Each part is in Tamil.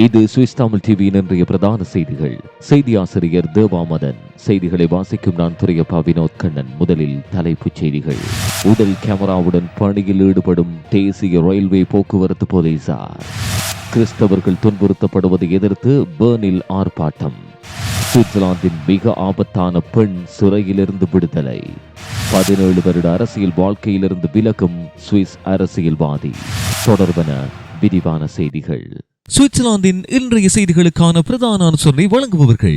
இது சுவிஸ் தமிழ் டிவியின் இன்றைய பிரதான செய்திகள். செய்தி ஆசிரியர் தேவாமதன். செய்திகளை வாசிக்கும் நான் துறையப்பா வினோத் கண்ணன். முதலில் தலைப்புச் செய்திகள். உடல் கேமராவுடன் பணியில் ஈடுபடும் தேசிய ரயில்வே போக்குவரத்து போலீசார். கிறிஸ்தவர்கள் துன்புறுத்தப்படுவதை எதிர்த்து பேர்னில் ஆர்ப்பாட்டம். சுவிட்சர்லாந்தின் மிக ஆபத்தான பெண் சிறையிலிருந்து விடுதலை. பதினேழு வருட அரசியல் வாழ்க்கையிலிருந்து விலகும் சுவிஸ் அரசியல்வாதி. தொடர்பன விரிவான செய்திகள். சுவிட்சர்லாந்தின் இன்றைய செய்திகளுக்கான பிரதான அனுசரணை வழங்குபவர்கள்.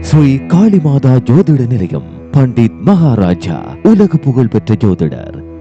ஸ்ரீ காளிமாதா ஜோதிட நிலையம் பண்டித் மகாராஜா உலக புகழ் பெற்ற ஜோதிடர்.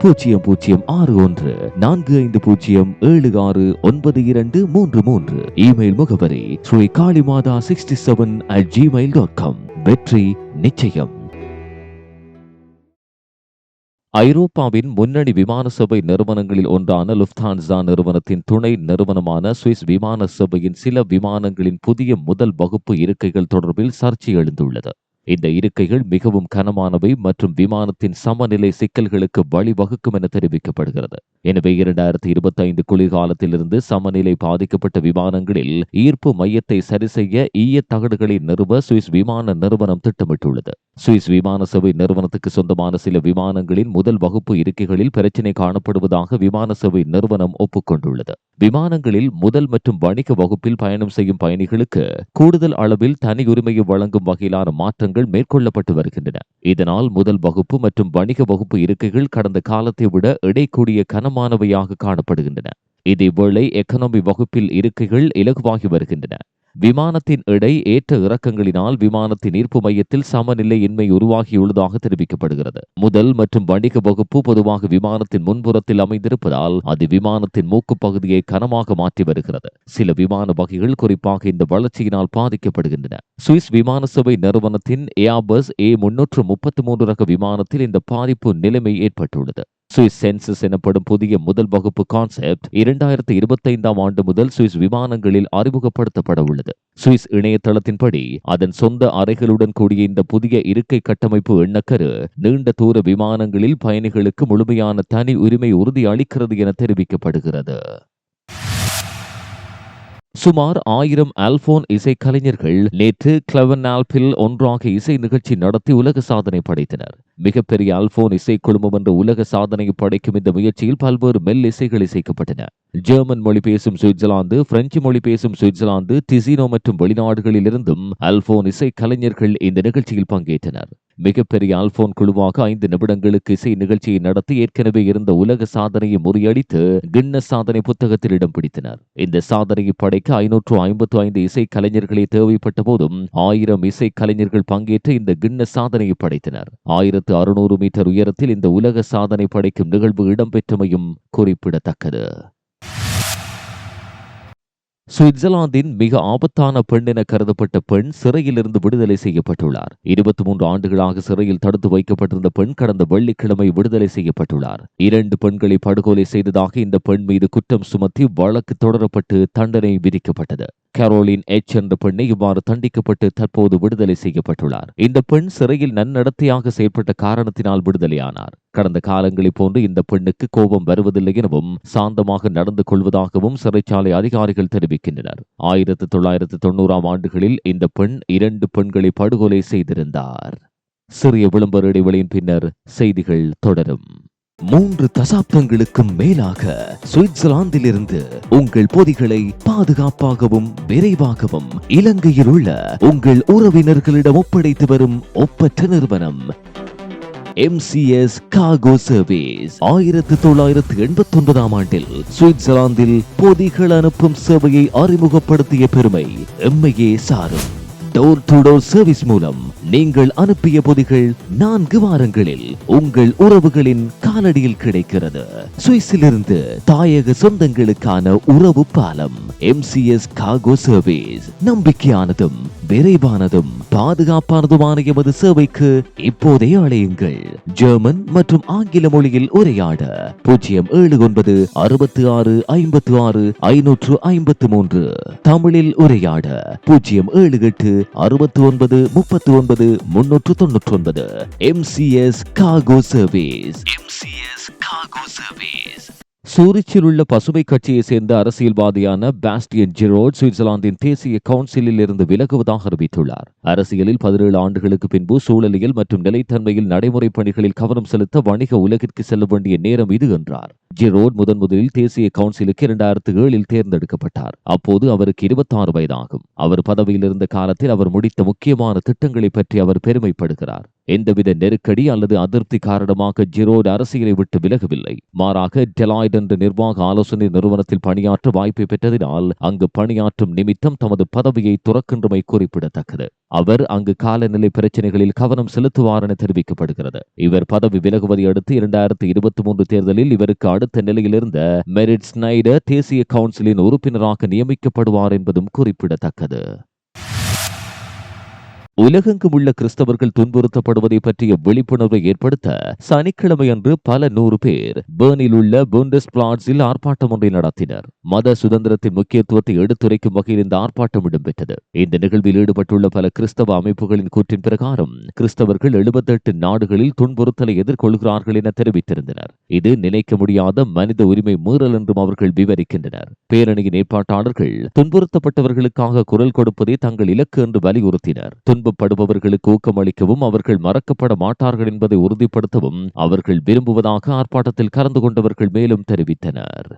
பூஜ்ஜியம் பூஜ்ஜியம் ஆறு ஒன்று நான்கு ஐந்து பூஜ்ஜியம் ஏழு ஆறு ஒன்பது இரண்டு மூன்று மூன்று. இமெயில் முகவரி Sri Kalimata sixty seven at Gmail dot com வெற்றி நிச்சயம். ஐரோப்பாவின் முன்னணி விமான சபை நிறுவனங்களில் ஒன்றான லுஃப்தான்சா நிறுவனத்தின் துணை நிறுவனமான சுவிஸ் விமான சபையின் சில விமானங்களின் புதிய முதல் வகுப்பு இருக்கைகள் தொடர்பில் சர்ச்சை எழுந்துள்ளது. இந்த இருக்கைகள் மிகவும் கனமானவை மற்றும் விமானத்தின் சமநிலை சிக்கல்களுக்கு வழிவகுக்கும் என தெரிவிக்கப்படுகிறது. எனவே இரண்டாயிரத்தி இருபத்தி ஐந்து குளிர்காலத்திலிருந்து சமநிலை பாதிக்கப்பட்ட விமானங்களில் ஈர்ப்பு மையத்தை சரிசெய்ய ஈய தகடுகளை நிறுவ சுவிஸ் விமான நிறுவனம் திட்டமிட்டுள்ளது. சுவிஸ் விமான சேவை நிறுவனத்துக்கு சொந்தமான சில விமானங்களின் முதல் வகுப்பு இருக்கைகளில் பிரச்சினை காணப்படுவதாக விமான சேவை நிறுவனம் ஒப்புக்கொண்டுள்ளது. விமானங்களில் முதல் மற்றும் வணிக வகுப்பில் பயணம் செய்யும் பயணிகளுக்கு கூடுதல் அளவில் தனி உரிமையை வழங்கும் வகையிலான மாற்றங்கள் மேற்கொள்ளப்பட்டு வருகின்றன. இதனால் முதல் வகுப்பு மற்றும் வணிக வகுப்பு இருக்கைகள் கடந்த காலத்தை விட இடைக்கூடிய கனமானவையாக காணப்படுகின்றன. இதேவேளை எக்கனாமி வகுப்பில் இருக்கைகள் இலகுவாகி வருகின்றன. விமானத்தின் எடை ஏற்ற இறக்கங்களினால் விமானத்தின் ஈர்ப்பு மையத்தில் சமநிலையின்மை உருவாகியுள்ளதாக தெரிவிக்கப்படுகிறது. முதல் மற்றும் வணிக வகுப்பு பொதுவாக விமானத்தின் முன்புறத்தில் அமைந்திருப்பதால் அது விமானத்தின் மூக்கு பகுதியை கனமாக மாற்றி வருகிறது. சில விமான வகைகள் குறிப்பாக இந்த வளர்ச்சியினால் பாதிக்கப்படுகின்றன. சுவிஸ் விமான சபை நிறுவனத்தின் ஏர்பஸ் ஏ முன்னூற்று முப்பத்தி மூன்று ரக விமானத்தில் இந்த பாதிப்பு நிலைமை ஏற்பட்டுள்ளது. சுவிஸ் சென்சஸ் எனப்படும் புதிய முதல் வகுப்பு கான்செப்ட் இரண்டாயிரத்தி இருபத்தைந்தாம் ஆண்டு முதல் சுவிஸ் விமானங்களில் அறிமுகப்படுத்தப்பட உள்ளது. சுவிஸ் இணையதளத்தின்படி அதன் சொந்த அறைகளுடன் கூடிய இந்த புதிய இருக்கை கட்டமைப்பு எண்ணக்கரு நீண்ட தூர விமானங்களில் பயணிகளுக்கு முழுமையான தனி உரிமை உறுதி அளிக்கிறது என தெரிவிக்கப்படுகிறது. சுமார் ஆயிரம் ஆல்போன் இசைக்கலைஞர்கள் நேற்று கிளவன் ஆல்பில் ஒன்றாக இசை நிகழ்ச்சி நடத்தி உலக சாதனை படைத்தனர். மிகப்பெரிய ஆல்போன் இசை குழுமம் என்ற உலக சாதனையை படைக்கும் இந்த முயற்சியில் பல்வேறு மெல் இசைகள் இசைக்கப்பட்டன. ஜெர்மன் மொழி பேசும் சுவிட்சர்லாந்து பிரெஞ்சு மொழி பேசும் சுவிட்சர்லாந்து டிசினோ மற்றும் வெளிநாடுகளிலிருந்தும் ஆல்போன் இசை கலைஞர்கள் இந்த நிகழ்ச்சியில் பங்கேற்றனர். மிகப்பெரிய ஆல்போன் குழுவாக ஐந்து நிமிடங்களுக்கு இசை நிகழ்ச்சியை நடத்தி ஏற்கனவே இருந்த உலக சாதனையை முறியடித்து கின்னஸ் சாதனை புத்தகத்தில் இடம் பிடித்தனர். இந்த சாதனையை படைக்க ஐநூற்று ஐம்பத்து ஐந்து இசை கலைஞர்களே தேவைப்பட்ட போதும் ஆயிரம் இசை கலைஞர்கள் பங்கேற்று இந்த கின்னஸ் சாதனையை படைத்தனர். ஆயிரத்து அறுநூறு மீட்டர் உயரத்தில் இந்த உலக சாதனை படைக்கும் நிகழ்வு இடம்பெற்றமையும் குறிப்பிடத்தக்கது. சுவிட்சர்லாந்தின் மிக ஆபத்தான பெண் என கருதப்பட்ட பெண் சிறையிலிருந்து விடுதலை செய்யப்பட்டுள்ளார். இருபத்தி மூன்று ஆண்டுகளாக சிறையில் தடுத்து வைக்கப்பட்டிருந்த பெண் கடந்த வெள்ளிக்கிழமை விடுதலை செய்யப்பட்டுள்ளார். இரண்டு பெண்களை படுகொலை செய்ததாக இந்த பெண் மீது குற்றம் சுமத்தி வழக்கு தொடரப்பட்டு தண்டனை விதிக்கப்பட்டது. கரோலின் எச் என்ற பெண்ணை இவ்வாறு தண்டிக்கப்பட்டு தற்போது விடுதலை செய்யப்பட்டுள்ளார். இந்த பெண் சிறையில் நன்னடத்தையாக செயல்பட்ட காரணத்தினால் விடுதலையானார். கடந்த காலங்களைப் போன்று இந்த பெண்ணுக்கு கோபம் வருவதில்லை எனவும் சாந்தமாக நடந்து கொள்வதாகவும் சிறைச்சாலை அதிகாரிகள் தெரிவிக்கின்றனர். ஆயிரத்து தொள்ளாயிரத்து தொண்ணூறாம் ஆண்டுகளில் இந்த பெண் இரண்டு பெண்களை படுகொலை செய்திருந்தார். சிறிய விளம்பர இடைவெளியின் பின்னர் செய்திகள் தொடரும். மூன்று தசாப்தங்களுக்கும் மேலாக சுவிட்சர்லாந்திலிருந்து உங்கள் பொதிகளை பாதுகாப்பாகவும் விரைவாகவும் இலங்கையில் உள்ள உங்கள் உறவினர்களிடம் ஒப்படைத்து வரும் ஒப்பற்ற நிறுவனம் எம்சிஎஸ் காகோ சர்வீஸ் ஆயிரத்தி தொள்ளாயிரத்தி எண்பத்தி ஒன்பதாம் ஆண்டில் சுவிட்சர்லாந்தில் பொதிகள் அனுப்பும் சேவையை அறிமுகப்படுத்திய பெருமை எம்மையே சாரும். டோர் டு டோர் சர்வீஸ் மூலம் நீங்கள் அனுப்பிய பொதிகள் நான்கு வாரங்களில் உங்கள் உறவுகளின் காலடியில் கிடைக்கிறது. சுவிஸிலிருந்து தாயக சொந்தங்களுக்கான உறவு பாலம் எம்சிஎஸ் கார்கோ சர்வீஸ் நம்பிக்கையானதும் விரைவானதும் பாதுகாப்பானதுமான எமது சேவைக்கு இப்போதே அழையுங்கள். ஜெர்மன் மற்றும் ஆங்கில மொழியில் உரையாட பூஜ்ஜியம் ஏழு ஒன்பது அறுபத்தி ஆறு ஐம்பத்தி ஆறு ஐநூற்று ஐம்பத்து மூன்று தமிழில் உரையாட பூஜ்ஜியம் ஏழு எட்டு அறுபத்தி ஒன்பது முப்பத்தி ஒன்பது முன்னூற்று தொன்னூற்றி ஒன்பது MCS cargo service MCS cargo service சூரிச்சில் உள்ள பசுமை கட்சியை சேர்ந்த அரசியல்வாதியான பாஸ்டியன் ஜெரோட் சுவிட்சர்லாந்தின் தேசிய கவுன்சிலில் இருந்து விலகுவதாக அறிவித்துள்ளார். அரசியலில் பதினேழு ஆண்டுகளுக்கு பின்பு சூழலியல் மற்றும் நிலைத்தன்மையில் நடைமுறை பணிகளில் கவனம் செலுத்த வணிக உலகிற்கு செல்ல வேண்டிய நேரம் இது என்றார். ஜெரோட் முதன் முதலில் தேசிய கவுன்சிலுக்கு இரண்டாயிரத்து ஏழில் தேர்ந்தெடுக்கப்பட்டார். அப்போது அவருக்கு இருபத்தாறு வயதாகும். அவர் பதவியில் இருந்த காலத்தில் அவர் முடித்த முக்கியமான திட்டங்களை பற்றி அவர் பெருமைப்படுகிறார். எந்தவித நெருக்கடி அல்லது அதிருப்தி காரணமாக ஜிரோட் அரசியலை விட்டு விலகவில்லை. மாறாக டெலாய்ட் என்ற நிர்வாக ஆலோசனை நிறுவனத்தில் பணியாற்ற வாய்ப்பை பெற்றதினால் அங்கு பணியாற்றும் நிமித்தம் தமது பதவியை துறக்கின்றமை குறிப்பிடத்தக்கது. அவர் அங்கு காலநிலை பிரச்சனைகளில் கவனம் செலுத்துவார் என தெரிவிக்கப்படுகிறது. இவர் பதவி விலகுவதை அடுத்து இரண்டாயிரத்தி இருபத்தி மூன்று தேர்தலில் இவருக்கு அடுத்த நிலையில் இருந்த மெரிட் ஸ்னைடர் தேசிய கவுன்சிலின் உறுப்பினராக நியமிக்கப்படுவார் என்பதும் குறிப்பிடத்தக்கது. உலகெங்கும் உள்ள கிறிஸ்தவர்கள் துன்புறுத்தப்படுவதை பற்றிய விழிப்புணர்வை ஏற்படுத்த சனிக்கிழமை அன்று பல நூறு பேர் பேர்னில் உள்ள புண்டஸ் பிளாட்ஸில் ஆர்ப்பாட்டம் ஒன்றை நடத்தினர். மத சுதந்திரத்தின் முக்கியத்துவத்தை எடுத்துரைக்கும் வகையில் இந்த ஆர்ப்பாட்டம் இடம்பெற்றது. இந்த நிகழ்வில் ஈடுபட்டுள்ள பல கிறிஸ்தவ அமைப்புகளின் கூற்றின் பிரகாரம் கிறிஸ்தவர்கள் எழுபத்தெட்டு நாடுகளில் துன்புறுத்தலை எதிர்கொள்கிறார்கள் என தெரிவித்திருந்தனர். இது நினைக்க முடியாத மனித உரிமை மீறல் என்றும் அவர்கள் விவரிக்கின்றனர். பேரணியின் ஏற்பாட்டாளர்கள் துன்புறுத்தப்பட்டவர்களுக்காக குரல் கொடுப்பதே தங்கள் இலக்கு என்று வலியுறுத்தினர். துன்பப்படுபவர்களுக்கு ஊக்கமளிக்கவும் அவர்கள் மறக்கப்பட மாட்டார்கள் என்பதை உறுதிப்படுத்தவும் அவர்கள் விரும்புவதாக ஆர்ப்பாட்டத்தில் கலந்து கொண்டவர்கள் மேலும் தெரிவித்தனர்.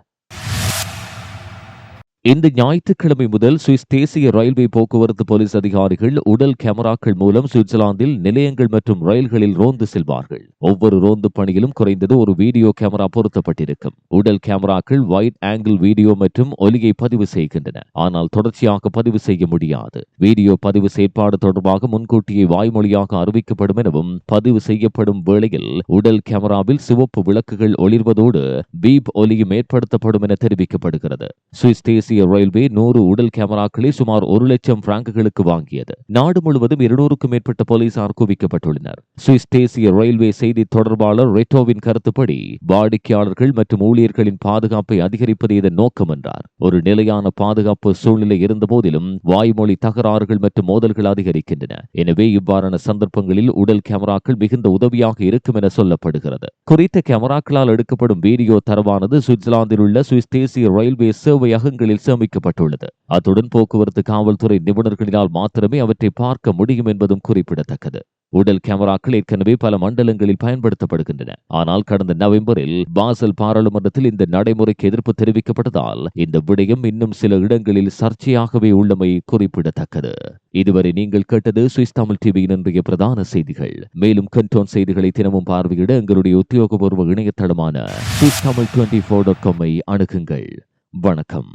இந்த ஞாயிற்றுக்கிழமை முதல் சுவிஸ் தேசிய ரயில்வே போக்குவரத்து போலீஸ் அதிகாரிகள் உடல் கேமராக்கள் மூலம் சுவிட்சர்லாந்தில் நிலையங்கள் மற்றும் ரயில்களில் ரோந்து செல்வார்கள். ஒவ்வொரு ரோந்து பணியிலும் குறைந்தது ஒரு வீடியோ கேமரா பொருத்தப்பட்டிருக்கும். உடல் கேமராக்கள் வைட் ஆங்கிள் வீடியோ மற்றும் ஒலியை பதிவு செய்கின்றன. ஆனால் தொடர்ச்சியாக பதிவு செய்ய முடியாது. வீடியோ பதிவு செயற்பாடு தொடர்பாக முன்கூட்டியே வாய்மொழியாக அறிவிக்கப்படும் எனவும் பதிவு செய்யப்படும் வேளையில் உடல் கேமராவில் சிவப்பு விளக்குகள் ஒளிர்வதோடு பீப் ஒலியும் ஏற்படுத்தப்படும் என தெரிவிக்கப்படுகிறது. சுவிஸ் தேசிய ரயில்வே நூறு உடல் கேமராக்களை சுமார் ஒரு லட்சம் பிராங்குகளுக்கு வாங்கியது. நாடு முழுவதும் இருநூறுக்கும் மேற்பட்ட போலீசார் குவிக்கப்பட்டுள்ளனர். சுவிஸ் தேசிய ரயில்வே செய்தி தொடர்பாளர் ரெட்டோவின் கருத்துப்படி வாடிக்கையாளர்கள் மற்றும் ஊழியர்களின் பாதுகாப்பை அதிகரிப்பது இதன் நோக்கம் என்றார். ஒரு நிலையான பாதுகாப்பு சூழ்நிலை இருந்த போதிலும் வாய்மொழி தகராறுகள் மற்றும் மோதல்கள் அதிகரிக்கின்றன. எனவே இவ்வாறான சந்தர்ப்பங்களில் உடல் கேமராக்கள் மிகுந்த உதவியாக இருக்கும் என சொல்லப்படுகிறது. குறித்த கேமராக்களால் எடுக்கப்படும் வீடியோ தரவானது சுவிட்சர்லாந்தில் உள்ள சுவிஸ் தேசிய ரயில்வே சேவையகங்களில் சேமிக்கப்பட்டுள்ளது அத்துடன் போக்குவரத்து காவல்துறை நிபுணர்களினால் மாத்திரமே அவற்றை பார்க்க முடியும் என்பதும் குறிப்பிடத்தக்கது. உடல் கேமராக்கள் ஏற்கனவே பல மண்டலங்களில் பயன்படுத்தப்படுகின்றன. ஆனால் கடந்த நவம்பரில் பாசல் பாராளுமன்றத்தில் இந்த நடைமுறைக்கு எதிர்ப்பு தெரிவிக்கப்பட்டதால் இந்த விடயம் இன்னும் சில இடங்களில் சர்ச்சையாகவே உள்ளமை குறிப்பிடத்தக்கது. இதுவரை நீங்கள் கேட்டது சுவிஸ் தமிழ் டிவியின் இன்றைய பிரதான செய்திகள். மேலும் கண்டோன் செய்திகளை தினமும் பார்வையிட எங்களுடைய உத்தியோகபூர்வ இணையதளமான Swiss Tamil twenty four dot காமை அணுகுங்கள். வணக்கம்.